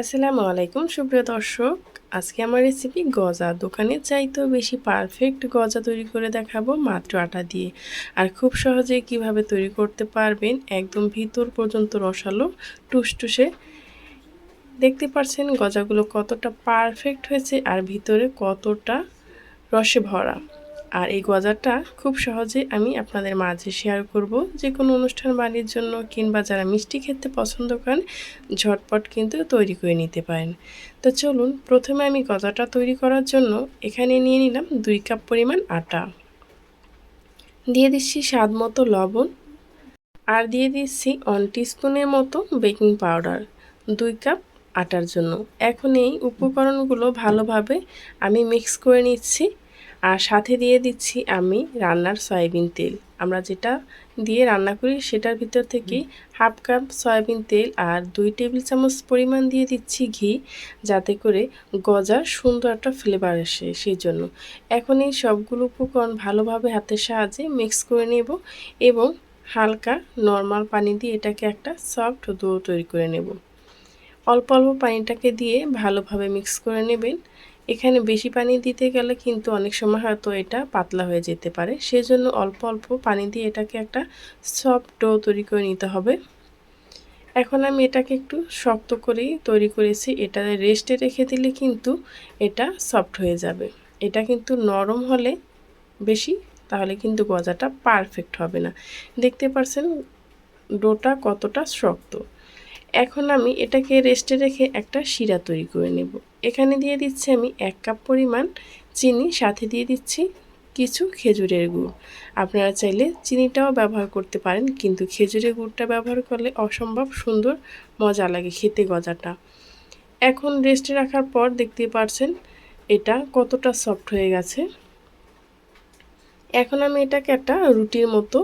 আসসালামু আলাইকুম, সুপ্রিয় দর্শক। আজকে আমার রেসিপি গজা। দোকানের চাইতেও বেশি পারফেক্ট গজা তৈরি করে দেখাবো মাত্র আটা দিয়ে। আর খুব সহজে কীভাবে তৈরি করতে পারবেন, একদম ভিতর পর্যন্ত রসালো, টুসটুসে। দেখতে পাচ্ছেন গজাগুলো কতটা পারফেক্ট হয়েছে আর ভিতরে কতটা রসে ভরা। আর এই গজাটা খুব সহজে আমি আপনাদের মাঝে শেয়ার করব। যে কোনো অনুষ্ঠান বাড়ির জন্য কিংবা যারা মিষ্টি খেতে পছন্দ করেন, ঝটপট কিন্তু তৈরি করে নিতে পারেন। তো চলুন, প্রথমে আমি গজাটা তৈরি করার জন্য এখানে নিয়ে নিলাম দুই কাপ পরিমাণ আটা। দিয়ে দিচ্ছি স্বাদ মতো লবণ আর দিয়ে দিচ্ছি ওয়ান টিস্পুনের মতো বেকিং পাউডার দুই কাপ আটার জন্য। এখন এই উপকরণগুলো ভালোভাবে আমি মিক্স করে নিচ্ছি। আর সাথে দিয়ে দিচ্ছি আমি রান্নার সয়াবিন তেল। আমরা যেটা দিয়ে রান্না করি সেটার ভিতর থেকে হাফ কাপ সয়াবিন তেল আর দুই টেবিল চামচ পরিমাণ দিয়ে দিচ্ছি ঘি, যাতে করে গজা সুন্দর একটা ফ্লেভার আসে সেই জন্য। এখন এই সবগুলো উপকরণ ভালোভাবে হাতের সাহায্যে মিক্স করে নেব এবং হালকা নর্মাল পানি দিয়ে এটাকে একটা সফট দো তৈরি করে নেব। অল্প অল্প পানিটাকে দিয়ে ভালোভাবে মিক্স করে নেবেন। এখানে বেশি পানি দিতে গেলে কিন্তু অনেক সময় হয়তো এটা পাতলা হয়ে যেতে পারে। সেজন্য অল্প অল্প পানি দিয়ে এটাকে একটা সফট ডো তৈরি করে নিতে হবে। এখন আমি এটাকে একটু শক্ত করেই তৈরি করেছি। এটা রেস্টে রেখে দিলে কিন্তু এটা সফট হয়ে যাবে। এটা কিন্তু নরম হলে বেশি, তাহলে কিন্তু গজাটা পারফেক্ট হবে না। দেখতে পারছেন ডোটা কতটা শক্ত। এখন আমি এটাকে রেস্টে রেখে একটা শিরা তৈরি করে নেব। এখানে দিয়ে দিচ্ছি আমি এক কাপ পরিমাণ চিনি, সাথে দিয়ে দিচ্ছি কিছু খেজুরের গুড়। আপনারা চাইলে চিনিটাও ব্যবহার করতে পারেন, কিন্তু খেজুরের গুড়টা ব্যবহার করলে অসম্ভব সুন্দর মজা লাগে খেতে গজাটা। এখন রেস্টে রাখার পর দেখতে পারছেন, এটা কতটা সফট হয়ে গেছে। এখন আমি এটাকে একটা রুটির মতো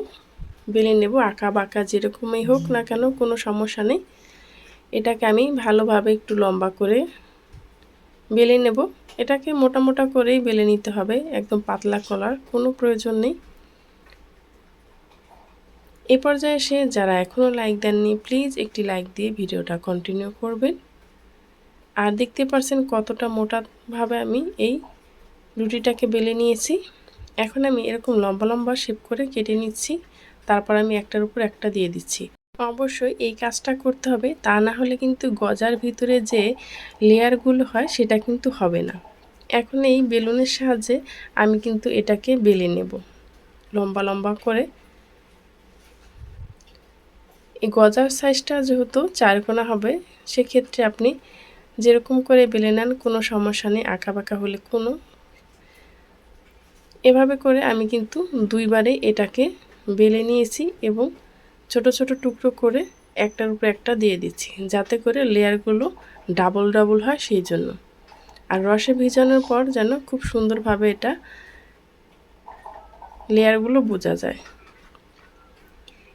বেলে নেব, আঁকা বাঁকা যেরকমই হোক না কেন, কোনো সমস্যা নেই। এটাকে আমি ভালোভাবে একটু লম্বা করে বেলে নেব। এটাকে মোটা মোটা করেই বেলে নিতে হবে, একদম পাতলা কলার কোনো প্রয়োজন নেই। এ পর্যায়ে এসে যারা এখনও লাইক দেননি, প্লিজ একটি লাইক দিয়ে ভিডিওটা কন্টিনিউ করবেন। আর দেখতে পারছেন কতটা মোটাভাবে আমি এই রুটিটাকে বেলে নিয়েছি। এখন আমি এরকম লম্বা লম্বা শেপ করে কেটে নিচ্ছি, তারপর আমি একটার উপর একটা দিয়ে দিচ্ছি। অবশ্যই এই কাজটা করতে হবে। তা না হলে কিন্তু গজার ভিতরে যে লেয়ারগুলো হয়, সেটা কিন্তু হবে না। এখন এই বেলুনের সাহায্যে আমি কিন্তু এটাকে বেলে নেব। লম্বা লম্বা করে। এই গজার সাইজটা যেহেতু চারকোনা হবে, সেক্ষেত্রে আপনি যেরকম করে বেলে নেন, কোনো সমস্যা নেই আঁকা বাঁকা হলে কোনো। এভাবে করে আমি কিন্তু দুইবারে এটাকে বেলে নিয়েছি এবং ছোট ছোট টুকরো করে একটার উপর একটা দিয়ে দিচ্ছি, যাতে করে লেয়ারগুলো ডাবল ডাবল হয় সেই জন্য। আর রসে ভিজানোর পর যেন খুব সুন্দরভাবে এটা লেয়ারগুলো বোঝা যায়।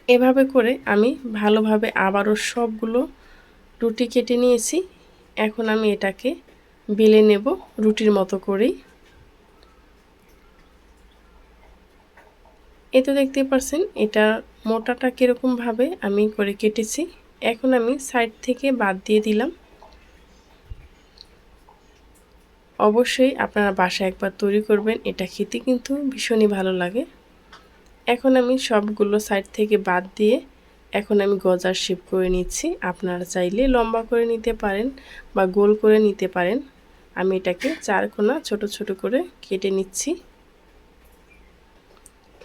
এভাবে করে আমি ভালোভাবে আবারও সবগুলো রুটি কেটে নিয়েছি। এখন আমি এটাকে বেলে নেব রুটির মতো করেই। এ তো দেখতে পারছেন, এটা মোটাটা কীরকমভাবে আমি করে কেটেছি, এখন আমি সাইড থেকে বাদ দিয়ে দিলাম। অবশ্যই আপনারা বাসায় একবার তৈরি করবেন, এটা খেতে কিন্তু ভীষণই ভালো লাগে। এখন আমি সবগুলো সাইড থেকে বাদ দিয়ে এখন আমি গজার শেপ করে নিচ্ছি। আপনারা চাইলে লম্বা করে নিতে পারেন বা গোল করে নিতে পারেন। আমি এটাকে চার কোনা ছোট ছোট করে কেটে নিচ্ছি।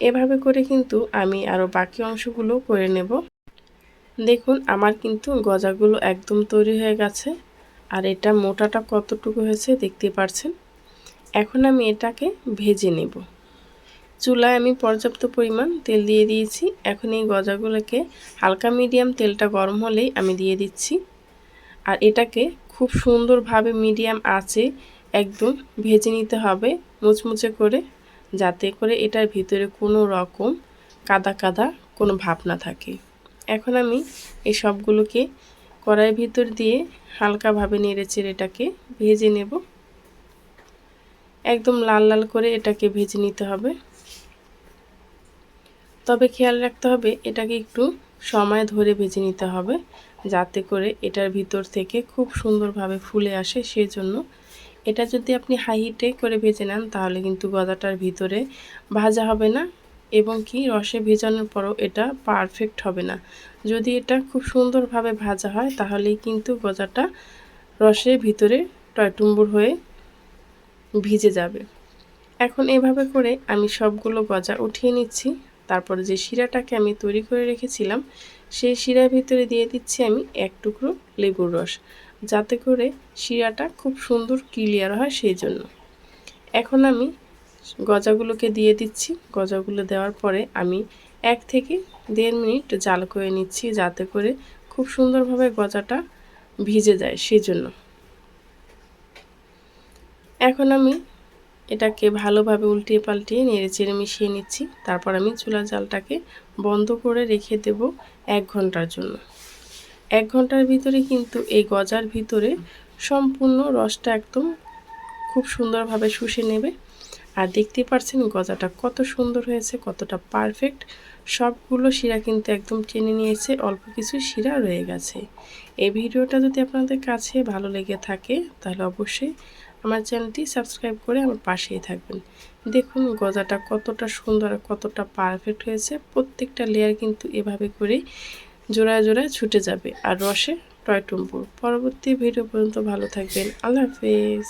এভাবে করে কিন্তু আমি আরও বাকি অংশগুলো করে নেব। দেখুন, আমার কিন্তু গজাগুলো একদম তৈরি হয়ে গেছে। আর এটা মোটাটা কতটুকু হয়েছে দেখতে পারছেন? এখন আমি এটাকে ভেজে নেব। চুলায় আমি পর্যাপ্ত পরিমাণ তেল দিয়ে দিয়েছি। এখন এই গজাগুলোকে হালকা মিডিয়াম তেলটা গরম হলেই আমি দিয়ে দিচ্ছি। আর এটাকে খুব সুন্দরভাবে মিডিয়াম আছে একদম ভেজে নিতে হবে, মুচমুচে করে। যাতে করে এটার ভিতরে কোনো রকম কাদা কাদা কোনো ভাব না থাকে। এখন আমি এই সবগুলোকে কড়াইয়ের ভিতর দিয়ে হালকাভাবে নেড়েচেড়ে এটাকে ভেজে নেব। একদম লাল লাল করে এটাকে ভেজে নিতে হবে। তবে খেয়াল রাখতে হবে, এটাকে একটু সময় ধরে ভেজে নিতে হবে, যাতে করে এটার ভিতর থেকে খুব সুন্দরভাবে ফুলে আসে, সেজন্য জন্য এটা যদি আপনি হাই হিটে করে ভেজে নেন, তাহলে কিন্তু গজাটার ভিতরে ভাজা হবে না এবং কি রসে ভেজানোর পরও এটা পারফেক্ট হবে না। যদি এটা খুব সুন্দরভাবে ভাজা হয়, তাহলেই কিন্তু গজাটা রসের ভিতরে টয়টুম্বুর হয়ে ভিজে যাবে। এখন এভাবে করে আমি সবগুলো গজা উঠিয়ে নিচ্ছি। তারপরে যে শিরাটাকে আমি তৈরি করে রেখেছিলাম, সেই শিরার ভিতরে দিয়ে দিচ্ছি আমি এক টুকরো লেবুর রস। যাতে করে শিরাটা খুব সুন্দর ক্লিয়ার হয় সেই জন্য এখন আমি গজাগুলোকে দিয়ে দিচ্ছি। গজাগুলো দেওয়ার পরে আমি এক থেকে দেড় মিনিট জাল করে নিচ্ছি যাতে করে খুব সুন্দরভাবে গজাটা ভিজে যায় সেই জন্য এখন আমি এটাকে ভালোভাবে উল্টিয়ে পাল্টিয়ে নেড়ে চেড়ে মিশিয়ে নিচ্ছি। তারপর আমি চুলা জালটাকে বন্ধ করে রেখে দেব এক ঘণ্টার জন্য। এক ঘণ্টার ভিতরে কিন্তু এই গজার ভিতরে সম্পূর্ণ রসটা একদম খুব সুন্দরভাবে শুষে নেবে। আর দেখতেই পাচ্ছেন গজাটা কত সুন্দর হয়েছে, কতটা পারফেক্ট সবগুলো শিরা কিন্তু একদম টেনে নিয়েছে, অল্প কিছু শিরা রয়ে গেছে। এই ভিডিওটা যদি আপনাদের কাছে ভালো লেগে থাকে, তাহলে অবশ্যই আমার চ্যানেলটি সাবস্ক্রাইব করে আমার পাশেই থাকবেন। দেখুন গজাটা কতটা সুন্দর কতটা পারফেক্ট হয়েছে। প্রত্যেকটা লেয়ার কিন্তু এভাবে করে জোড়ায় জোড়ায় ছুটে যাবে। আর রসে টয়টুম্পুর পরবর্তী ভিডিও পর্যন্ত ভালো থাকবেন। আল্লাহ হাফেজ।